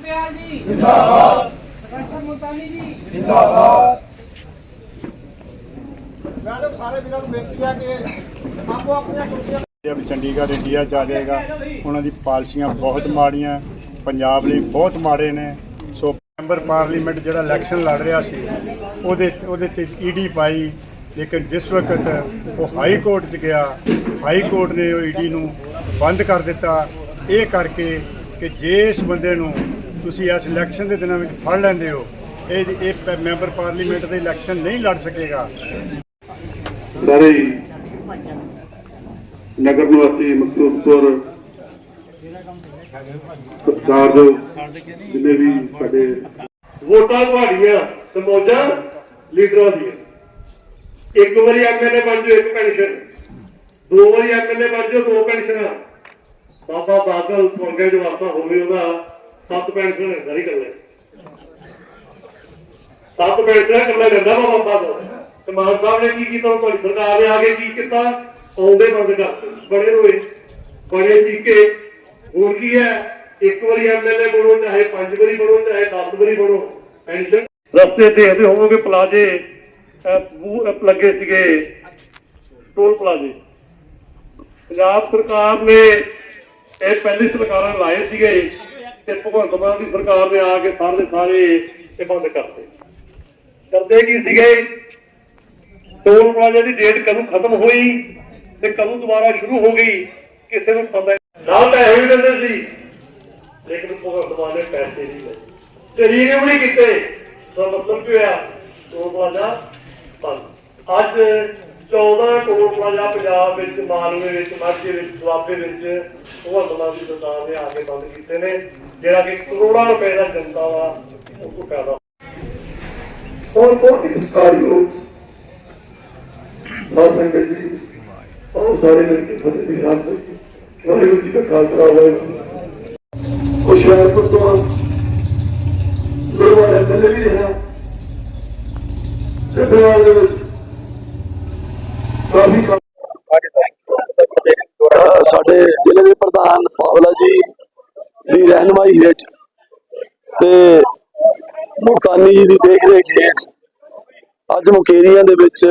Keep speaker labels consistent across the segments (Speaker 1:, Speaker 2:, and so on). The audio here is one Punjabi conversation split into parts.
Speaker 1: ਚੱਬੇਵਾਲ ਜੀ। ਜਿੰਦਾਬਾਦ। ਸਰਦਾਰ ਮੁਲਤਾਨੀ ਜੀ।
Speaker 2: ਜਿੰਦਾਬਾਦ। ਮੈਂ ਤਾਂ ਸਾਰੇ ਵੀਰਾਂ ਨੂੰ ਬੇਨਤੀ ਆ ਕਿ ਆਪੋ ਆਪਣੀਆਂ ਕੁਰਸੀਆਂ
Speaker 3: ਇਹ ਵੀ ਚੰਡੀਗੜ੍ਹ ਇੰਡੀਆ ਚ ਆ ਜਾਏਗਾ। ਉਹਨਾਂ ਦੀ ਪਾਲਿਸੀਆਂ ਬਹੁਤ ਮਾੜੀਆਂ ਪੰਜਾਬ ਲਈ ਬਹੁਤ ਮਾੜੇ ਨੇ। ਸੋ ਮੈਂਬਰ ਪਾਰਲੀਮੈਂਟ ਜਿਹੜਾ ਇਲੈਕਸ਼ਨ ਲੜ ਰਿਹਾ ਸੀ ਉਹਦੇ ਉਹਦੇ ਤੇ ਈਡੀ ਪਾਈ। ਲੇਕਿਨ ਜਿਸ ਵਕਤ ਉਹ ਹਾਈ ਕੋਰਟ 'ਚ ਗਿਆ ਹਾਈ ਕੋਰਟ ਨੇ ਉਹ ਈਡੀ ਨੂੰ ਬੰਦ ਕਰ ਦਿੱਤਾ। ਇਹ ਕਰਕੇ ਕਿ ਜੇ ਇਸ ਬੰਦੇ ਨੂੰ ਤੁਸੀਂ ਇਸ ਇਲੈਕਸ਼ਨ ਦੇ ਦਿਨਾਂ ਵਿੱਚ ਫੜ ਲੈਂਦੇ ਹੋ। ਇਹ ਇਹ ਮੈਂਬਰ ਪਾਰਲੀਮੈਂਟ ਦੇ ਇਲੈਕਸ਼ਨ ਨਹੀਂ ਲੜ ਸਕੇਗਾ।
Speaker 4: ਸਾਰੇ ਨਗਰ ਨਿਵਾਸੀ ਮਕਸੂਦਪੁਰ ਸਤਿਕਾਰਯੋਗ ਜਿੰਨੇ ਵੀ ਸਾਡੇ ਵੋਟਾਂ ਤੁਹਾਡੀਆਂ ਤੇ ਲੀਡਰਾਂ ਦੀਆਂ। ਇੱਕ ਵਾਰੀ ਐਮਐਲਏ ਬਣ ਜਾਓ ਇੱਕ ਪੈਨਸ਼ਨ। ਦੋ ਵਾਰੀ ਐਮਐਲਏ ਬਣ ਜਾਓ, ਦੋ ਪੈਨਸ਼ਨਾਂ। ਬਾਬਾ ਬਾਦਲ ਸਵਰਗਾ ਜਵਾਸਾ ਹੋਵੇ ਉਹਦਾ। ਸੱਤ ਪੈਨਸ਼ਨ ਜਾਰੀ ਕਰ ਲੈ ਸੱਤ ਪੈਨਸ਼ਨਾਂ ਕਰ ਲੈ ਜਾਂਦਾ ਬਾਬਾ ਬਾਦਲ ਤੇ। ਮਾਨ ਸਾਹਿਬ ਨੇ ਕੀ ਕੀਤਾ ਤੁਹਾਡੀ ਸਰਕਾਰ ਨੇ ਆ ਕੇ ਕੀ ਕੀਤਾ? ਆਉਂਦੇ ਬੰਦ ਕਰਤੇ। ਬੜੇ ਰੋਏ। ਬੜੇ ਚੀਕੇ। ਹੋਰ ਕੀ ਹੈ? ਇੱਕ ਵਾਰੀ ਐਮਐਲਏ ਬਣੋ, ਚਾਹੇ ਪੰਜ ਵਾਰੀ ਬਣੋ, ਚਾਹੇ 10 ਵਾਰੀ ਬਣੋ, ਪੈਨਸ਼ਨ। ਰਸਤੇ ਤੇ ਹੋਵੋਗੇ ਪਲਾਜੇ। ਲੱਗੇ ਸੀਗੇ ਟੋਲ ਪਲਾਜੇ। ਪੰਜਾਬ ਸਰਕਾਰ ਨੇ ਇਹ ਪਹਿਲੀ ਸਰਕਾਰਾਂ ਲਾਏ ਸੀਗੇ। ਤੇ ਭਗਵੰਤ ਮਾਨ ਦੀ ਸਰਕਾਰ ਨੇ ਆ ਕੇ ਸਾਰੇ ਦੇ ਸਾਰੇ ਇਹ ਬੰਦ ਕਰਤੇ। ਕਰਦੇ ਕੀ ਸੀਗੇ? ਟੋਲ ਪਲਾਜ਼ਾ ਦੀ ਡੇਟ ਕਦੋਂ ਖਤਮ ਹੋਈ ਤੇ ਕਦੋਂ ਦੁਬਾਰਾ ਸ਼ੁਰੂ ਹੋ ਗਈ? ਕਿਸੇ ਨੂੰ ਪਤਾ ਨਹੀਂ। ਨਾ ਪੈਸੇ ਵੀ ਦਿੰਦੇ ਸੀ, ਲੇਕਿਨ ਭਗਵੰਤ ਮਾਨ ਨੇ ਪੈਸੇ ਨਹੀਂ ਲਏ। ਤੇ ਰੀਨਿਊ ਨਹੀਂ ਕੀਤੇ। ਤਾਂ ਮਤਲਬ ਕੀ ਹੋਇਆ? ਟੋਲ ਪਲਾਜ਼ਾ ਬੰਦ। ਅੱਜ 14 ਕਰੋੜ ਪ੍ਰਜਾ ਪੰਜਾਬ ਵਿੱਚ ਮਾਲਵੇ ਵਿੱਚ, ਮਾਝੇ ਵਿੱਚ, ਦੁਆਬੇ ਵਿੱਚ ਉਹ ਅਦਲਾ ਦੀ ਸਰਕਾਰ ਨੇ ਆ ਕੇ ਬੰਦ ਕੀਤੇ ਨੇ, ਜਿਹੜਾ ਕਿ ਕਰੋੜਾਂ ਰੁਪਏ ਦਾ ਜਨਤਾ ਦਾ ਉਸ ਤੋਂ ਫਾਇਦਾ। ਹੋਰ ਬਹੁਤ ਹੀ ਸਤਿਕਾਰਯੋਗ ਸਾਧ ਸੰਗਤ ਜੀ, ਉਹ ਸਾਰੇ ਮਿਲ ਕੇ ਫਤਿਹ ਦੀ ਰਾਤ ਵਾਹਿਗੁਰੂ ਜੀ ਦਾ ਖਾਲਸਾ ਵਾਹਿਗੁਰੂ ਹੁਸ਼ਿਆਰਪੁਰ ਤੋਂ ਲੋਕਾਂ ਦੇ ਦਿਲ ਵੀ ਰਿਹਾ। ਤੇ ਦੇ ਵਿੱਚ
Speaker 5: ਸਾਡੇ ਜ਼ਿਲ੍ਹੇ ਦੇ ਪ੍ਰਧਾਨ ਪਾਵਲਾ ਜੀ ਦੀ ਰਹਿਨਮਾਈ ਹੇਠ ਤੇ ਮੁਲਤਾਨੀ ਜੀ ਦੀ ਦੇਖ ਰੇਖ ਹੇਠ ਅੱਜ ਮੁਕੇਰੀਆਂ ਦੇ ਵਿੱਚ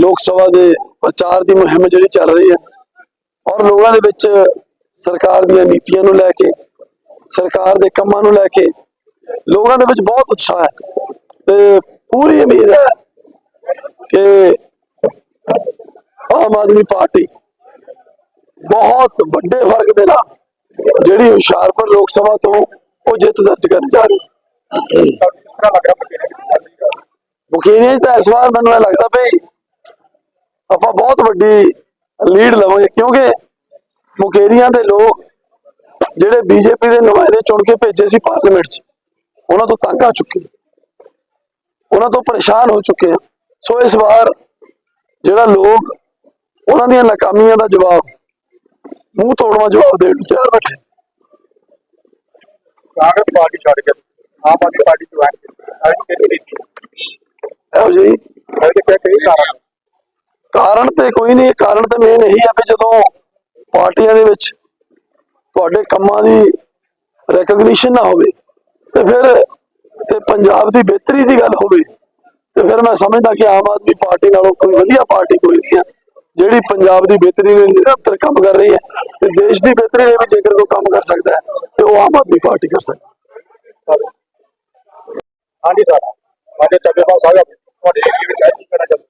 Speaker 5: ਲੋਕ ਸਭਾ ਦੇ ਪ੍ਰਚਾਰ ਦੀ ਮੁਹਿੰਮ ਜਿਹੜੀ ਚੱਲ ਰਹੀ ਹੈ ਔਰ ਲੋਕਾਂ ਦੇ ਵਿੱਚ ਸਰਕਾਰ ਦੀਆਂ ਨੀਤੀਆਂ ਨੂੰ ਲੈ ਕੇ, ਸਰਕਾਰ ਦੇ ਕੰਮਾਂ ਨੂੰ ਲੈ ਕੇ ਲੋਕਾਂ ਦੇ ਵਿੱਚ ਬਹੁਤ ਉਤਸ਼ਾਹ ਹੈ ਤੇ ਪੂਰੀ ਉਮੀਦ ਹੈ ਕਿ ਆਮ ਆਦਮੀ ਪਾਰਟੀ ਬਹੁਤ ਵੱਡੇ ਫ਼ਰਕ ਦੇ ਨਾਲ ਜਿਹੜੀ ਹੁਸ਼ਿਆਰਪੁਰ ਲੋਕ ਸਭਾ ਤੋਂ ਉਹ ਜਿੱਤ ਦਰਜ ਕਰਨ ਜਾ ਰਹੀ ਮੁਕੇਰੀਆਂ ਤਾਂ ਇਸ ਵਾਰ ਮੈਨੂੰ ਲੱਗਦਾ ਵੀ ਆਪਾਂ ਬਹੁਤ ਵੱਡੀ ਲੀਡ ਲਵਾਂਗੇ ਕਿਉਂਕਿ ਮੁਕੇਰੀਆਂ ਦੇ ਲੋਕ ਜਿਹੜੇ ਬੀਜੇਪੀ ਦੇ ਨੁਮਾਇੰਦੇ ਚੁਣ ਕੇ ਭੇਜੇ ਸੀ ਪਾਰਲੀਮੈਂਟ 'ਚ, ਉਹਨਾਂ ਤੋਂ ਤੰਗ ਆ ਚੁੱਕੇ ਉਹਨਾਂ ਤੋਂ ਪਰੇਸ਼ਾਨ ਹੋ ਚੁੱਕੇ ਸੋ ਇਸ ਵਾਰ ਜਿਹੜਾ ਲੋਕ ਉਹਨਾਂ ਦੀਆਂ ਨਾਕਾਮੀਆਂ ਦਾ ਜਵਾਬ ਮੂੰਹ ਤੋੜਵਾ ਜਵਾਬ ਦੇਣ ਨੂੰ ਤਿਆਰ ਬੈਠੇ।
Speaker 2: ਕਾਂਗਰਸ ਪਾਰਟੀ ਛੱਡ ਕੇ ਆਮ ਆਦਮੀ ਪਾਰਟੀ ਜੁਆਇਨ ਕੀਤੀ
Speaker 5: ਇਹੋ ਜਿਹੀ।
Speaker 2: ਅੱਜ ਕਿਹਾ ਕਈ ਕਾਰਨ?
Speaker 5: ਕਾਰਨ ਤੇ ਕੋਈ ਨਹੀਂ ਕਾਰਨ ਤੇ ਮੇਨ ਇਹੀ ਹੈ ਵੀ ਜਦੋਂ ਪਾਰਟੀਆਂ ਦੇ ਵਿੱਚ ਤੁਹਾਡੇ ਕੰਮਾਂ ਦੀ ਰੈਕਗਨੀਸ਼ਨ ਨਾ ਹੋਵੇ ਤੇ ਫਿਰ ਤੇ ਪੰਜਾਬ ਦੀ ਬਿਹਤਰੀ ਦੀ ਗੱਲ ਹੋਵੇ ਤੇ ਫਿਰ ਮੈਂ ਸਮਝਦਾ ਕਿ ਆਮ ਆਦਮੀ ਪਾਰਟੀ ਨਾਲੋਂ ਕੋਈ ਵਧੀਆ ਪਾਰਟੀ ਕੋਈ ਨਹੀਂ ਹੈ ਜਿਹੜੀ ਪੰਜਾਬ ਦੀ ਬਿਹਤਰੀ ਲਈ ਨਿਰੰਤਰ ਕੰਮ ਕਰ ਰਹੀ ਹੈ ਤੇ ਦੇਸ਼ ਦੀ ਬਿਹਤਰੀ ਲਈ ਵੀ ਜੇਕਰ ਕੋਈ ਕੰਮ ਕਰ ਸਕਦਾ ਹੈ ਤੇ ਉਹ ਆਮ ਆਦਮੀ ਪਾਰਟੀ ਕਰ ਸਕਦਾ
Speaker 2: ਹਾਂਜੀ ਸਰ। ਸਾਹਿਬ ਤੁਹਾਡੇ ਚਾਹੁੰਦੇ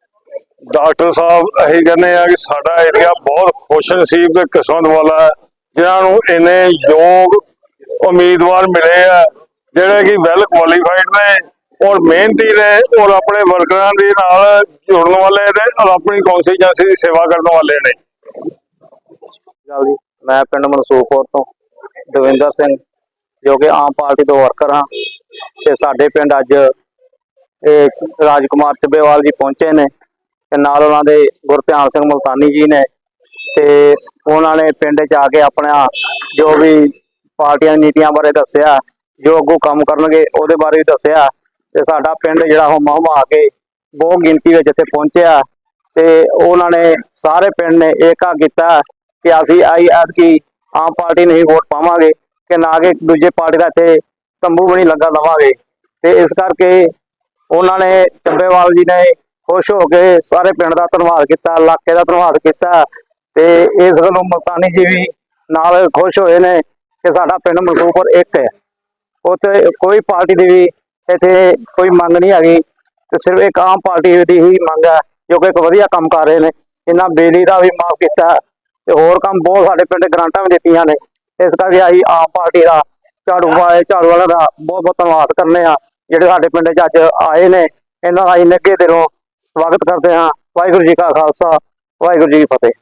Speaker 6: ਡਾਕਟਰ ਸਾਹਿਬ ਅਸੀਂ ਕਹਿੰਦੇ ਆ ਕਿ ਸਾਡਾ ਏਰੀਆ ਬਹੁਤ ਖੁਸ਼ ਨਸੀਬ ਤੇ ਕਿਸਮਤ ਵਾਲਾ ਹੈ। ਜਿਨ੍ਹਾਂ ਨੂੰ ਇੰਨੇ ਯੋਗ ਉਮੀਦਵਾਰ ਮਿਲੇ ਆ ਜਿਹੜੇ ਕਿ ਵੈਲ ਕੁਆਲੀਫਾਈਡ ਨੇ। ਔਰ ਮਿਹਨਤੀ ਨੇ ਔਰ ਆਪਣੇ ਵਰਕਰਾਂ ਦੇ ਨਾਲ ਜੁੜਨ ਵਾਲੇ ਨੇ ਔਰ ਆਪਣੀ ਕੌਂਸਟੀਚੁਐਂਸੀ ਦੀ ਸੇਵਾ ਕਰਨ ਵਾਲੇ ਨੇ।
Speaker 7: ਜੀ, ਮੈਂ ਪਿੰਡ ਮਨਸੂਖਪੁਰ ਤੋਂ, ਦਵਿੰਦਰ ਸਿੰਘ, ਜੋ ਕਿ ਆਮ ਪਾਰਟੀ ਤੋਂ ਵਰਕਰ ਹਾਂ। ਤੇ ਸਾਡੇ ਪਿੰਡ ਅੱਜ ਇਹ ਰਾਜਕੁਮਾਰ ਚੱਬੇਵਾਲ ਜੀ ਪਹੁੰਚੇ ਨੇ ਤੇ ਨਾਲ ਉਹਨਾਂ ਦੇ ਗੁਰਧਿਆਨ ਸਿੰਘ ਮੁਲਤਾਨੀ ਜੀ ਨੇ ਤੇ ਉਹਨਾਂ ਨੇ ਪਿੰਡ 'ਚ ਆ ਕੇ ਆਪਣਾ ਜੋ ਵੀ ਪਾਰਟੀਆਂ ਨੀਤੀਆਂ ਬਾਰੇ ਦੱਸਿਆ, ਜੋ ਅੱਗੋਂ ਕੰਮ ਕਰਨਗੇ ਉਹਦੇ ਬਾਰੇ ਵੀ ਦੱਸਿਆ। ਤੇ ਸਾਡਾ ਪਿੰਡ ਜਿਹੜਾ ਹੁਮਾ ਹੁਮਾ ਕੇ ਬਹੁਤ ਗਿਣਤੀ ਵਿੱਚ ਇੱਥੇ ਪਹੁੰਚਿਆ ਤੇ ਉਹਨਾਂ ਨੇ ਸਾਰੇ ਪਿੰਡ ਨੇ ਏਕਾ ਕੀਤਾ ਕਿ ਅਸੀਂ ਆਈ ਐਤਕੀ ਆਮ ਪਾਰਟੀ ਨਹੀਂ ਵੋਟ ਪਾਵਾਂਗੇ ਕਿ ਨਾ ਕਿ ਦੂਜੇ ਪਾਰਟੀ ਦਾ ਇੱਥੇ ਤੰਬੂ ਵੀ ਨਹੀਂ ਲੱਗਾ ਲਵਾਂਗੇ। ਤੇ ਇਸ ਕਰਕੇ ਉਹਨਾਂ ਨੇ ਚੱਬੇਵਾਲ ਜੀ ਨੇ ਖੁਸ਼ ਹੋ ਕੇ ਸਾਰੇ ਪਿੰਡ ਦਾ ਧੰਨਵਾਦ ਕੀਤਾ, ਇਲਾਕੇ ਦਾ ਧੰਨਵਾਦ ਕੀਤਾ ਤੇ ਇਸ ਗੱਲੋਂ ਮਲਤਾਨੀ ਜੀ ਵੀ ਨਾਲ ਖੁਸ਼ ਹੋਏ ਨੇ ਕਿ ਸਾਡਾ ਪਿੰਡ ਮਨਸੂਪੁਰ ਇੱਕ ਹੈ। ਉੱਥੇ ਕੋਈ ਪਾਰਟੀ ਦੀ ਵੀ ਇੱਥੇ ਕੋਈ ਮੰਗ ਨਹੀਂ ਹੈਗੀ ਤੇ ਸਿਰਫ ਇੱਕ ਆਮ ਪਾਰਟੀ ਦੀ ਹੀ ਮੰਗ ਹੈ, ਜੋ ਕਿ ਇੱਕ ਵਧੀਆ ਕੰਮ ਕਰ ਰਹੇ ਨੇ। ਇਹਨਾਂ ਬਿਜਲੀ ਦਾ ਵੀ ਮਾਫ ਕੀਤਾ ਤੇ ਹੋਰ ਕੰਮ ਬਹੁਤ ਸਾਡੇ ਪਿੰਡ ਗ੍ਰਾਂਟਾਂ ਵੀ ਦਿੱਤੀਆਂ ਨੇ। ਇਸ ਕਰਕੇ ਅਸੀਂ ਆਮ ਪਾਰਟੀ ਦਾ, ਝਾੜੂ ਵਾਲੇ ਝਾੜੂ ਵਾਲਿਆਂ ਦਾ ਬਹੁਤ ਬਹੁਤ ਧੰਨਵਾਦ ਕਰਨੇ ਆ ਜਿਹੜੇ ਸਾਡੇ ਪਿੰਡ 'ਚ ਅੱਜ ਆਏ ਨੇ। ਇਹਨਾਂ ਦਾ ਅਸੀਂ ਨਿੱਘੇ ਦਿਲੋਂ ਸਵਾਗਤ ਕਰਦੇ ਹਾਂ। ਵਾਹਿਗੁਰੂ ਜੀ ਕਾ ਖਾਲਸਾ, ਵਾਹਿਗੁਰੂ ਜੀ ਕੀ ਫਤਿਹ।